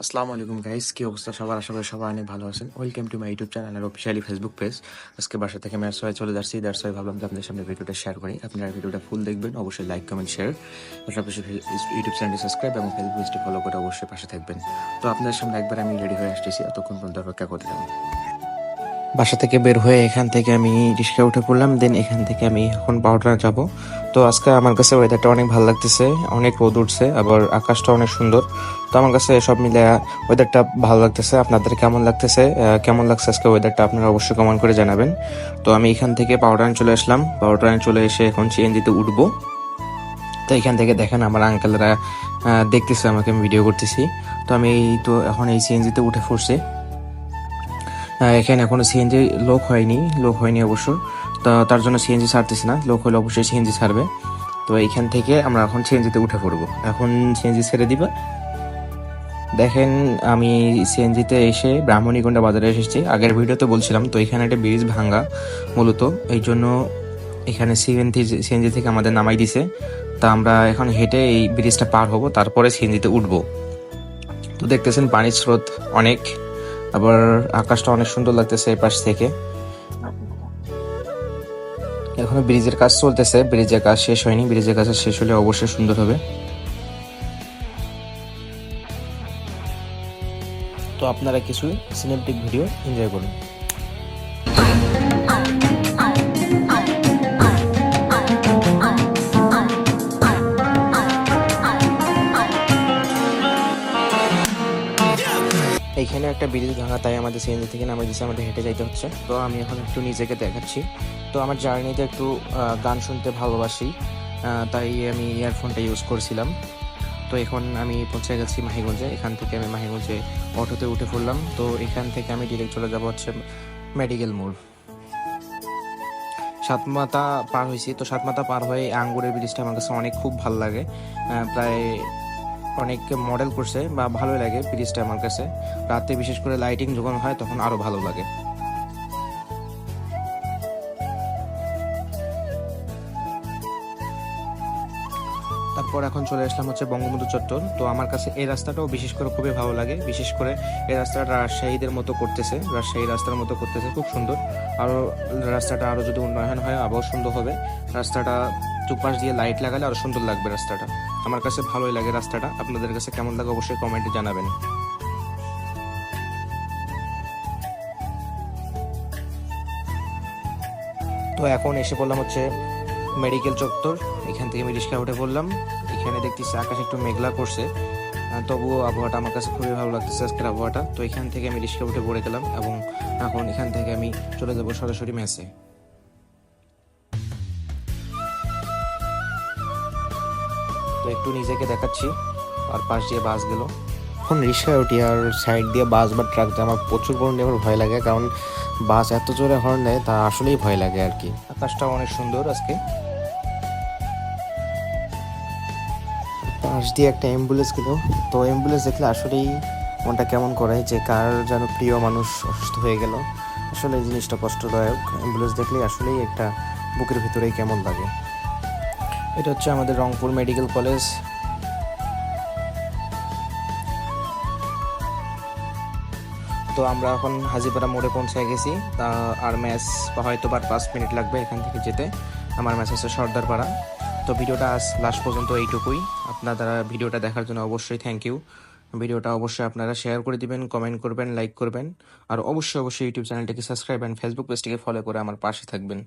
আসসালামু আলাইকুম গাইস কি অবস্থা? সবার আশা করি সবাই অনেক ভালো আছেন। Welcome to my YouTube channel R officially Facebook page আজকে বাসা থেকে ম্যাচ হয়ে চলে যাচ্ছি। দ্যাটস ওয়াই ভাবলাম যে আপনাদের সামনে ভিডিওটা শেয়ার করি। আপনারা ভিডিওটা ফুল দেখবেন। অবশ্যই লাইক কমেন্ট শেয়ার পাশাপাশি ইউটিউব চ্যানেলটি সাবস্ক্রাইব এবং ফেসবুক পেজটি ফলো করে অবশ্যই পাশে থাকবেন। তো আপনাদের সামনে একবার আমি রেডি হয়ে আসতেছি। এতক্ষণ পর্যন্ত অপেক্ষা করতে যাব বাসা থেকে বের হয়ে এখান থেকে আমি রিক্সা উঠে পড়লাম। দেন এখান থেকে আমি এখন পাউডার যাব। তো আজকে আমার কাছে ওয়েদারটা অনেক ভালো লাগতেছে। অনেক রোদ উঠছে। আবার আকাশটা অনেক সুন্দর। তো আমার কাছে সব মিলে ওয়েদারটা ভালো লাগতেছে। আপনাদের কেমন লাগতেছে? কেমন লাগছে আজকে ওয়েদারটা আপনারা অবশ্যই কমেন্ট করে জানাবেন। তো আমি এখান থেকে পাউডার চলে আসলাম। পাউডার চলে এসে এখন সিএনজিতে উঠবো। তো এখান থেকে দেখেন আমার আঙ্কেলরা দেখতেছে আমাকে, আমি ভিডিও করতেছি। তো আমি এই তো এখন এই সিএনজিতে উঠে পড়ছি। এখানে এখনও সিএনজি লোক হয়নি। লোক হয়নি অবশ্য। তো তার জন্য সিএনজি ছাড়তেছি না। লোক হলে অবশ্যই সিএনজি ছাড়বে। তো এইখান থেকে আমরা এখন সিএনজিতে উঠে পড়ব। এখন সিএনজি ছেড়ে দিবা। দেখেন, আমি সিএনজিতে এসে ব্রাহ্মণীগন্ডা বাজারে এসেছি। আগের ভিডিওতে বলছিলাম, তো এখানে একটা ব্রিজ ভাঙ্গা মূলত। এই জন্য এখানে সিএনজি সিএনজি থেকে আমাদের নামাই দিছে। তা আমরা এখন হেঁটে এই ব্রিজটা পার হব, তারপরে সিএনজিতে উঠবো। তো দেখতেছেন, পানির স্রোত অনেক, আবার আকাশটা অনেক সুন্দর লাগতেছে এই পাশ থেকে। এখনও ব্রিজের কাজ চলতেছে, ব্রিজের কাজ শেষ হয়নি। ব্রিজের কাজ শেষ হলে অবশ্যই সুন্দর হবে। তো আপনারা কিছু সিনেমেটিক ভিডিও এনজয় করুন। এইখানে একটা ব্রিজ ভাঙা, তাই আমাদের সিএনজি থেকে নামে দিচ্ছে আমাদের হেঁটে যাইতে হচ্ছে। তো আমি এখন একটু নিজেকে দেখাচ্ছি। তো আমার জার্নিতে একটু গান শুনতে ভালোবাসি। তাই আমি ইয়ারফোনটা ইউজ করছিলাম। তো এখন আমি পৌঁছে গেছি মাহিগঞ্জে। এখান থেকে আমি মাহিগঞ্জে অটোতে উঠে পড়লাম। তো এখান থেকে আমি ডিরেক্ট চলে যাব হচ্ছে মেডিকেল মোড়। সাতমাতা পার হয়েছি। তো সাতমাতা পার হয়ে আঙ্গুরের ব্রিজটা আমার কাছে অনেক খুব ভালো লাগে। প্রায় অনেক মডেল করছে বা ভালোই লাগে ব্রিজটা আমার কাছে। রাতে বিশেষ করে লাইটিং যখন হয় তখন আরও ভালো লাগে। তারপর এখন চলে আসলাম হচ্ছে বঙ্গবন্ধু চত্বর। তো আমার কাছে এই রাস্তাটাও বিশেষ করে খুবই ভালো লাগে। বিশেষ করে এই রাস্তাটা রাজশাহীদের মতো করতেছে। রাজশাহী রাস্তার মতো করতেছে, খুব সুন্দর। আরও রাস্তাটা আরও যদি উন্নয়ন হয় আরও সুন্দর হবে। রাস্তাটা দুপাশ দিয়ে লাইট লাগালে আরও সুন্দর লাগবে রাস্তাটা। আমার কাছে ভালোই লাগে রাস্তাটা। আপনাদের কাছে কেমন লাগে অবশ্যই কমেন্টে জানাবেন। তো এখন এসে পড়লাম হচ্ছে মেডিকেল চত্বর এখান থেকে আমি রিক্সা উঠে পড়লাম এখানে দেখতেছি আকাশ একটু মেঘলা করছে। তবুও আবহাওয়াটা আমার কাছে খুবই ভালো লাগতেছে আজকের আবহাওয়াটা। তো এখান থেকে আমি রিক্সা উঠে পড়ে গেলাম এবং এখন এখান থেকে আমি চলে যাব সরাসরি মেসে তো একটু নিজেকে দেখাচ্ছি, আর পাশ দিয়ে বাস গেল। এখন রিক্সায় উঠি আর সাইড দিয়ে বাস বা ট্রাক আমার প্রচুর পরিমাণে আমার ভয় লাগে, কারণ বাস এত জোরে হর্ন দেয়, তা আসলেই ভয় লাগে আর কি। আকাশটা অনেক সুন্দর আজকে। পাশ দিয়ে একটা অ্যাম্বুলেন্স গেল তো অ্যাম্বুলেন্স দেখলে আসলেই মনটা কেমন করে যে কার যেন প্রিয় মানুষ অসুস্থ হয়ে গেল। আসলে এই জিনিসটা কষ্টদায়ক। অ্যাম্বুলেন্স দেখলে আসলেই একটা বুকের ভিতরেই কেমন লাগে। এটা হচ্ছে আমাদের রংপুর মেডিকেল কলেজ তো আমরা এখন হাজিপাড়া মোড়ে পৌঁছে গেছি। তা আর ম্যাচ হয়তো বার পাঁচ মিনিট লাগবে এখান থেকে যেতে। আমার ম্যাচ আছে সর্দারপাড়া। তো ভিডিওটা আজ লাস্ট পর্যন্ত এইটুকুই। আপনারা ভিডিওটা দেখার জন্য অবশ্যই থ্যাংক ইউ ভিডিওটা অবশ্যই আপনারা শেয়ার করে দিবেন কমেন্ট করবেন লাইক করবেন। আর অবশ্যই অবশ্যই ইউটিউব চ্যানেলটিকে সাবস্ক্রাইব অ্যান্ড ফেসবুক পেজটিকে ফলো করে আমার পাশে থাকবেন।